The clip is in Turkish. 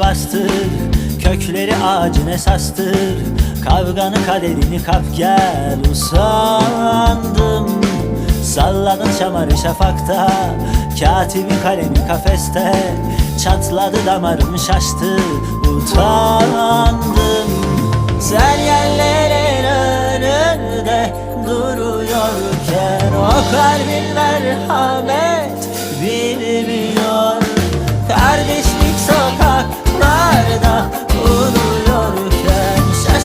bastır Kökleri ağacın esastır. Kavganın kaderini kap gel Usandım. Salladım şamarı şafakta Katibin kalemi kafeste. Çatladı damarım şaştı Utandım. Sen yerlerin önünde Duruyorken O kalbin merhamet